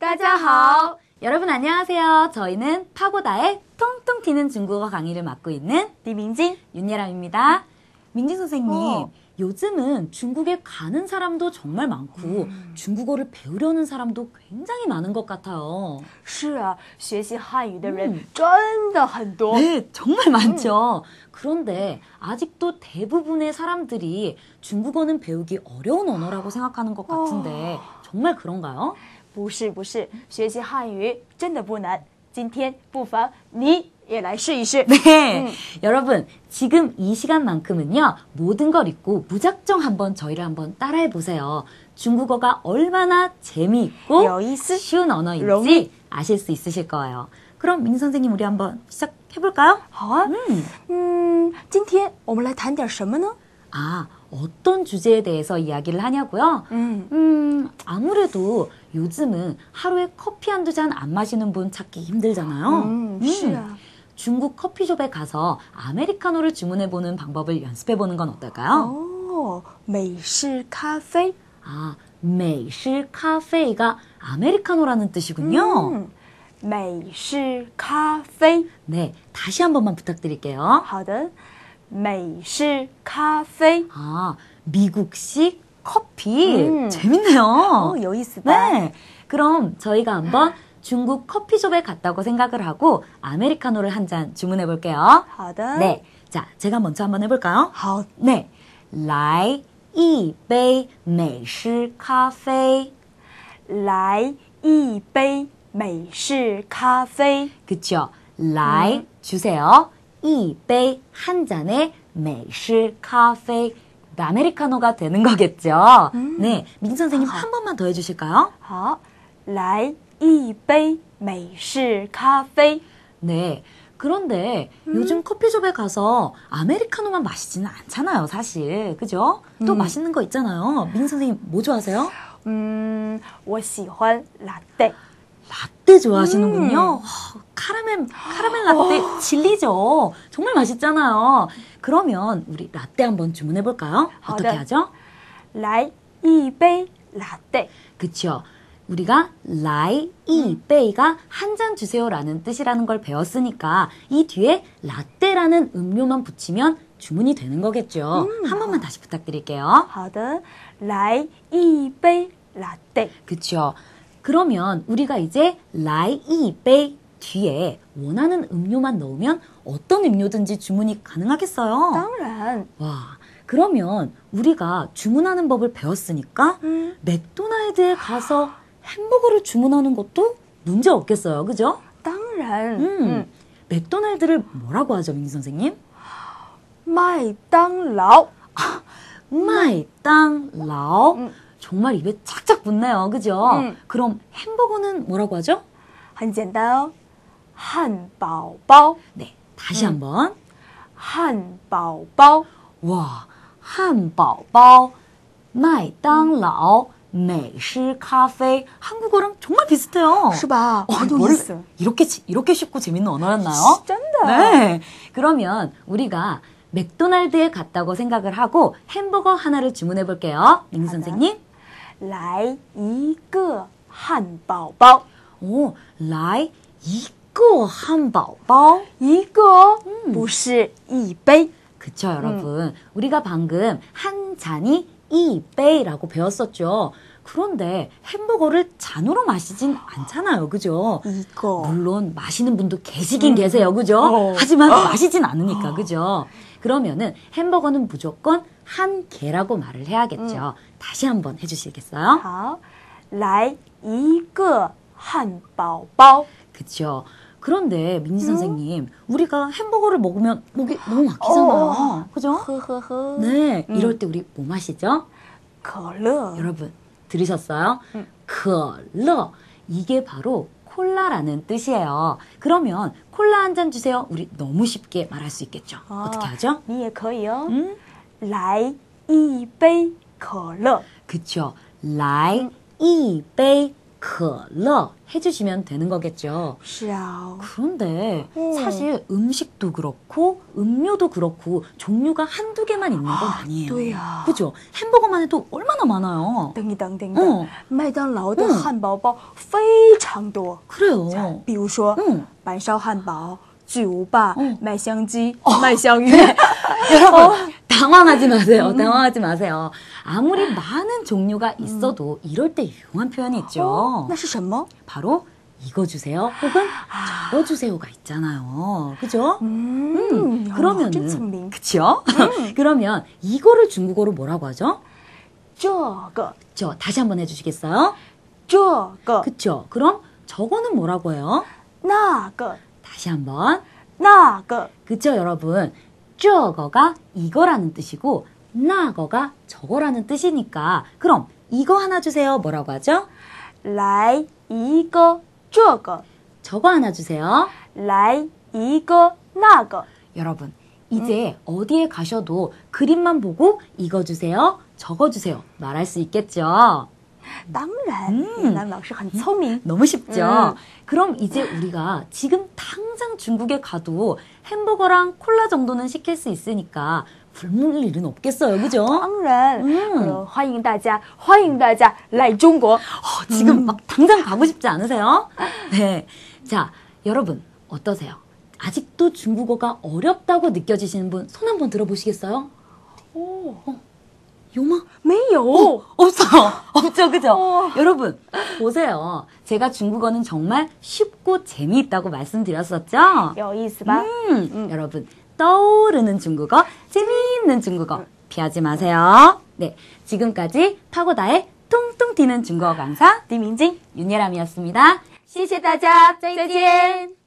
大家好. 여러분 안녕하세요. 저희는 파고다의 통통 튀는 중국어 강의를 맡고 있는 리민진, 윤예람입니다. 민진 선생님, 어. 요즘은 중국에 가는 사람도 정말 많고 음. 중국어를 배우려는 사람도 굉장히 많은 것 같아요. 是啊，学习汉语的人嗯真的很多。 네, 정말 많죠. 그런데 아직도 대부분의 사람들이 중국어는 배우기 어려운 언어라고 생각하는 것 같은데 정말 그런가요? 不是不是，学习汉语真的不难。今天不妨你也来试一试。 네. 음. 여러분, 지금 이 시간만큼은요, 모든 걸 잊고 무작정 한번 저희를 한번 따라해 보세요. 중국어가 얼마나 재미있고 有意思 쉬운 언어인지容易 아실 수 있으실 거예요. 그럼 민 선생님, 우리 한번 시작해 볼까요? 好啊， 음. 嗯，今天我们来谈点什么呢？ 아, 어떤 주제에 대해서 이야기를 하냐고요? 嗯， 음, 아무래도 요즘은 하루에 커피 한두 잔 안 마시는 분 찾기 힘들잖아요. 嗯，是啊， 중국 커피숍에 가서 아메리카노를 주문해 보는 방법을 연습해 보는 건 어떨까요? 哦，美式咖啡。 아, 메이시 카페가 아메리카노라는 뜻이군요. 嗯，美式咖啡。 네, 다시 한 번만 부탁드릴게요. 好的， 美式咖啡。 아, 미국식 커피. 음. 재밌네요. 哦，有意思吧？ 네. 그럼 저희가 한번 중국 커피숍에 갔다고 생각을 하고 아메리카노를 한 잔 주문해 볼게요. 好的。 네. 자, 제가 먼저 한번 해볼까요? 好， 네. 来一杯美式咖啡.来一杯美式咖啡。 그쵸? 来 주세요. 一杯한 잔의 美式咖啡. 아메리카노가 되는 거겠죠? 네. 민 선생님 한 번만 더 해주실까요? 好，来一杯美式咖啡。 네. 그런데 요즘 커피숍에 가서 아메리카노만 마시지는 않잖아요, 사실. 그죠? 또 맛있는 거 있잖아요. 민 선생님 뭐 좋아하세요? 嗯，我喜欢 라떼。 라떼 좋아하시는군요. 허, 카라멜, 카라멜 라떼 진리죠. 정말 맛있잖아요. 그러면 우리 라떼 한번 주문해 볼까요? 어떻게 네. 하죠? 来一杯 라떼。 그쵸. 우리가 라이 이베이가 한 잔 주세요라는 뜻이라는 걸 배웠으니까 이 뒤에 라떼라는 음료만 붙이면 주문이 되는 거겠죠. 한 번만 다시 부탁드릴게요. 好的，来一杯 라떼。 그쵸. 그러면 우리가 이제 라이 이베이 뒤에 원하는 음료만 넣으면 어떤 음료든지 주문이 가능하겠어요. 当然， 와, 그러면 우리가 주문하는 법을 배웠으니까 嗯， 맥도날드에 가서 햄버거를 주문하는 것도 문제 없겠어요. 그죠? 当然， 음. 嗯， 맥도날드를 뭐라고 하죠, 민기 선생님? 麦当劳。 마이땅라오. 음. 정말 입에 착착 붙네요. 그죠? 음. 그럼 햄버거는 뭐라고 하죠? 很简单哦，汉堡包， 네, 다시 한번. 汉堡包。 와, 한바오, 마이땅라오, 美式咖啡. 한국어랑 정말 비슷해요. 是吧？ 어, 很有 원래 意思。 이렇게 지- 이렇게 쉽고 재밌는 언어였나요? 真的。 네. 그러면 우리가 맥도날드에 갔다고 생각을 하고 햄버거 하나를 주문해 볼게요. 민 선생님. 来一个汉堡包， 오, 라이 이거 한바오. 一个哦，不是一杯。 그쵸, 여러분. 우리가 방금 한 잔이 이 베이라고 배웠었죠. 그런데 햄버거를 잔으로 마시진 않잖아요. 그죠? 一个 물론 마시는 분도 계시긴 계세요. 그죠? 어. 하지만 마시진 않으니까. 그죠? 그러면은 햄버거는 무조건 한 개라고 말을 해야겠죠. 다시 한번 해주시겠어요? 好，来一个汉堡包。 그쵸? 그런데 민지 선생님, 우리가 햄버거를 먹으면 목이 너무 막히잖아요. 어. 그죠? 呵呵呵。 네, 음. 이럴 때 우리 뭐 마시죠? 可乐。 여러분 들으셨어요? 음. 컬러 이게 바로 콜라라는 뜻이에요. 그러면 콜라 한 잔 주세요. 우리 너무 쉽게 말할 수 있겠죠. 아. 어떻게 하죠? 你也可以哦。 음? 来一杯可乐。 그쵸. 来一杯 可乐 해주시면 되는 거겠죠. 是啊， 그런데 음. 사실 음식도 그렇고 음료도 그렇고 종류가 한두 개만 있는 건 아, 아니에요. 对呀 그죠? 햄버거만 해도 얼마나 많아요. 等一等，等一等，嗯麦当劳的嗯汉堡包非常多， 그래요. 比如说嗯板烧汉堡、 巨无霸、嗯麦香鸡、麦香鱼。 여러분 당황하지 마세요. 당황하지 마세요. 아무리 많은 종류가 있어도 이럴 때 유용한 표현이 있죠. 哦，那是什么？ 바로 이거 주세요 혹은 저거 주세요가 있잖아요. 그죠? 嗯，真聪 그러면은 明。 그쵸? 그러면 이거를 중국어로 뭐라고 하죠? 这个， 저 다시 한번 해주시겠어요? 这个， 그쵸? 그럼 저거는 뭐라고 해요? 那个， 다시 한번. 나거. 그쵸 여러분? 저거가 이거라는 뜻이고 나거가 저거라는 뜻이니까. 그럼 이거 하나 주세요. 뭐라고 하죠? 라이 이거 저거. 저거 하나 주세요. 라이 이거 나거. 여러분 이제 음. 어디에 가셔도 그림만 보고 이거 주세요. 적어주세요. 말할 수 있겠죠? 当然，嗯云南老师很聪明。 너무 쉽죠? 음. 그럼 이제 우리가 지금 당장 중국에 가도 햄버거랑 콜라 정도는 시킬 수 있으니까 굶을 일은 없겠어요. 그죠? 当然，嗯呃欢迎大家，欢迎大家来中国。 어, 지금 막 당장 가고 싶지 않으세요? 네. 자, 여러분, 어떠세요? 아직도 중국어가 어렵다고 느껴지시는 분 손 한번 들어보시겠어요? 哦， 요마? 没有， 없어요. 없죠, 그죠? 어. 여러분, 보세요. 제가 중국어는 정말 쉽고 재미있다고 말씀드렸었죠? 有意思吧？ 음, 여러분, 떠오르는 중국어, 재미있는 중국어, 피하지 마세요. 네. 지금까지 파고다의 퉁퉁 튀는 중국어 강사, 李明晶， 윤예람이었습니다. 谢谢大家，再见。